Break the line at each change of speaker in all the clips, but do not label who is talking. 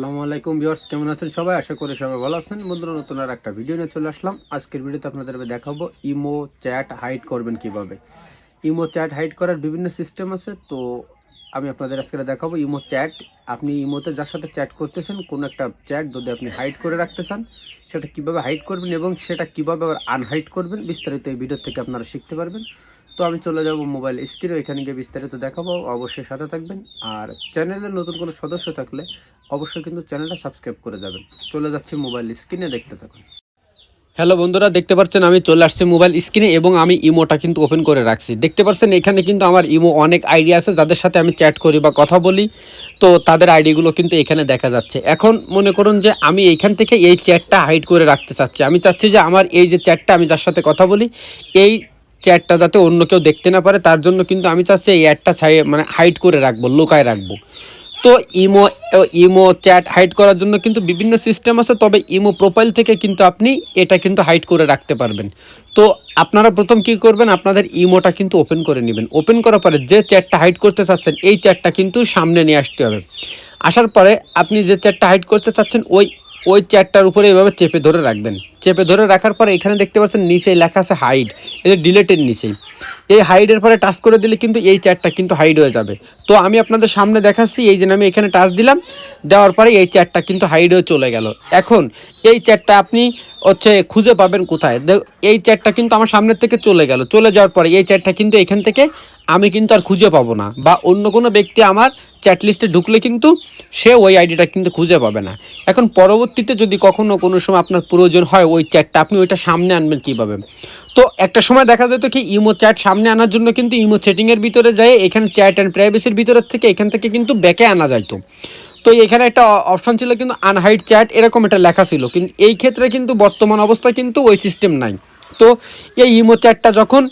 আসসালামু আলাইকুম ভিউয়ার্স, কেমন আছেন সবাই? আশা করি সবাই ভালো আছেন। বন্ধুরা, নতুন আর একটা ভিডিও নিয়ে চলে আসলাম। আজকের ভিডিওতে আপনাদের দেখাবো ইমো চ্যাট হাইড করবেন কীভাবে। ইমো চ্যাট হাইড করার বিভিন্ন সিস্টেম আছে, তো আমি আপনাদের আজকে দেখাবো ইমো চ্যাট। আপনি ইমোতে যার সাথে চ্যাট করতেছেন, কোনো একটা চ্যাট যদি আপনি হাইড করে রাখতে চান, সেটা কীভাবে হাইড করবেন এবং সেটা কীভাবে আবার আনহাইড করবেন, বিস্তারিত এই ভিডিও থেকে আপনারা শিখতে পারবেন। তো আমি চলে যাব মোবাইল স্ক্রিনে, এখানে গিয়ে বিস্তারিত দেখাবো। অবশ্যই সাথে থাকবেন। আর চ্যানেলের নতুন কোনো সদস্য থাকলে অবশ্যই কিন্তু চ্যানেলটা সাবস্ক্রাইব করে যাবেন। চলে যাচ্ছি মোবাইল স্ক্রিনে, দেখতে থাকুন। হ্যালো বন্ধুরা, দেখতে পাচ্ছেন আমি চলে আসছি মোবাইল স্ক্রিনে এবং আমি ইমোটা কিন্তু ওপেন করে রাখছি। দেখতে পাচ্ছেন এখানে কিন্তু আমার ইমো অনেক আইডিয়া আছে, যাদের সাথে আমি চ্যাট করি বা কথা বলি। তো তাদের আইডিগুলো কিন্তু এখানে দেখা যাচ্ছে। এখন মনে করুন যে আমি এইখান থেকে এই চ্যাটটা হাইড করে রাখতে চাচ্ছি। আমি চাচ্ছি যে আমার এই যে চ্যাটটা আমি যার সাথে কথা বলি, এই চ্যাটটা যাতে অন্য কেউ দেখতে না পারে, তার জন্য কিন্তু আমি চাচ্ছি এই অ্যাডটা মানে হাইড করে রাখব, লোকায় রাখব। তো ইমো ইমো চ্যাট হাইড করার জন্য কিন্তু বিভিন্ন সিস্টেম আছে, তবে ইমো প্রোফাইল থেকে কিন্তু আপনি এটা কিন্তু হাইড করে রাখতে পারবেন। তো আপনারা প্রথম কি করবেন, আপনাদের ইমোটা কিন্তু ওপেন করে নেবেন। ওপেন করার পরে যে চ্যাটটা হাইড করতে চাচ্ছেন, এই চ্যাটটা কিন্তু সামনে নিয়ে আসতে হবে। আসার পরে আপনি যে চ্যাটটা হাইড করতে চাচ্ছেন, ওই ওই চ্যাটটার উপরে এভাবে চেপে ধরে রাখবেন। চেপে ধরে রাখার পরে এখানে দেখতে পাচ্ছেন নিচে লেখা আছে হাইড এই যে ডিলেটের নিচেই। এই হাইডের পরে টাচ করে দিলে কিন্তু এই চ্যাটটা কিন্তু হাইড হয়ে যাবে। তো আমি আপনাদের সামনে দেখাচ্ছি, এই যে আমি এখানে টাচ দিলাম, দেওয়ার পরে এই চ্যাটটা কিন্তু হাইড হয়ে চলে গেল। এখন এই চ্যাটটা আপনি হচ্ছে খুঁজে পাবেন কোথায়? এই চ্যাটটা কিন্তু আমার সামনের থেকে চলে গেল। চলে যাওয়ার পরে এই চ্যাটটা কিন্তু এখান থেকে আমি কিন্তু আর খুঁজে পাবো না বা অন্য কোনো ব্যক্তি আমার চ্যাট লিস্টে ঢুকলে কিন্তু সে ওই আইডিটা কিন্তু খুঁজে পাবে না। এখন পরবর্তীতে যদি কখনো কোনো সময় আপনার প্রয়োজন হয় ওই চ্যাটটা আপনি ওইটা সামনে আনবেন কীভাবে? তো একটা সময় দেখা যেত কি, ইমো চ্যাট সামনে আনার জন্য কিন্তু ইমো সেটিংয়ের ভিতরে যায় এখানে চ্যাট অ্যান্ড প্রাইভেসির ভিতরের থেকে এখান থেকে কিন্তু ব্যাকে আনা যাইতো। তো এখানে একটা অপশন ছিল কিন্তু আনহাইড চ্যাট এরকম একটা লেখা ছিল। কিন্তু এই ক্ষেত্রে কিন্তু বর্তমান অবস্থায় কিন্তু ওই সিস্টেম নাই। তো এই ইমো চ্যাটটা যখন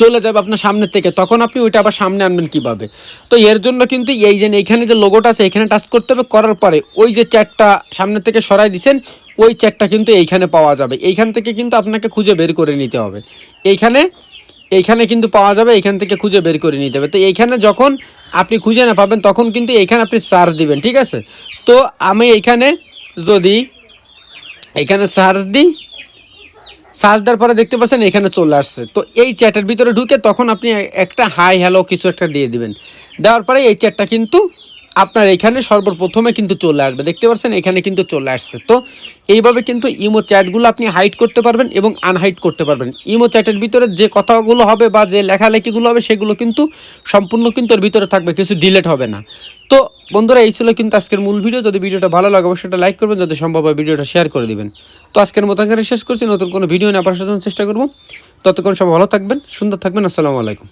চলে যাবে আপনার সামনের থেকে, তখন আপনি ওইটা আবার সামনে আনবেন কীভাবে? তো এর জন্য কিন্তু এই যে এইখানে যে লোগোটা আছে, এখানে টাচ করতে হবে, করার পরে ওই যে চ্যাটটা সামনের থেকে সরাই দিচ্ছেন ওই চ্যাটটা কিন্তু এইখানে পাওয়া যাবে। এইখান থেকে কিন্তু আপনাকে খুঁজে বের করে নিতে হবে। এইখানে এইখানে কিন্তু পাওয়া যাবে, এইখান থেকে খুঁজে বের করে নিতে হবে। তো এইখানে যখন আপনি খুঁজে না পাবেন, তখন কিন্তু এইখানে আপনি সার্চ দিবেন, ঠিক আছে? তো আমি এইখানে যদি এখানে সার্চ দিই সার্চ দেওয়ার পরে দেখতে পাচ্ছেন এখানে চলে আসছে। তো এই চ্যাটের ভিতরে ঢুকে তখন আপনি একটা হাই হ্যালো কিছু একটা দিয়ে দিবেন। দেওয়ার পরে এই চ্যাটটা কিন্তু আপনার এখানে সর্বপ্রথমে কিন্তু চলে আসবে। দেখতে পাচ্ছেন, এখানে কিন্তু চলে আসছে। তো এইভাবে কিন্তু ইমো চ্যাটগুলো আপনি হাইড করতে পারবেন এবং আনহাইড করতে পারবেন। ইমো চ্যাটের ভিতরে যে কথাগুলো হবে বা যে লেখালেখিগুলো হবে, সেগুলো কিন্তু সম্পূর্ণ কিন্তু ওর ভিতরে থাকবে, কিছু ডিলেট হবে না। তো বন্ধুরা, এই ছিল কিন্তু আজকের মূল ভিডিও যদি ভিডিওটা ভালো লাগে, অবশ্যই এটা লাইক করবেন। যদি সম্ভব হয়, ভিডিওটা শেয়ার করে দিবেন। তো আজকের মতো এখানে শেষ করছি। নতুন কোনো ভিডিও নিয়ে আবার চেষ্টা করব, ততক্ষণ সব ভালো থাকবেন, সুন্দর থাকবেন। আসসালামু আলাইকুম।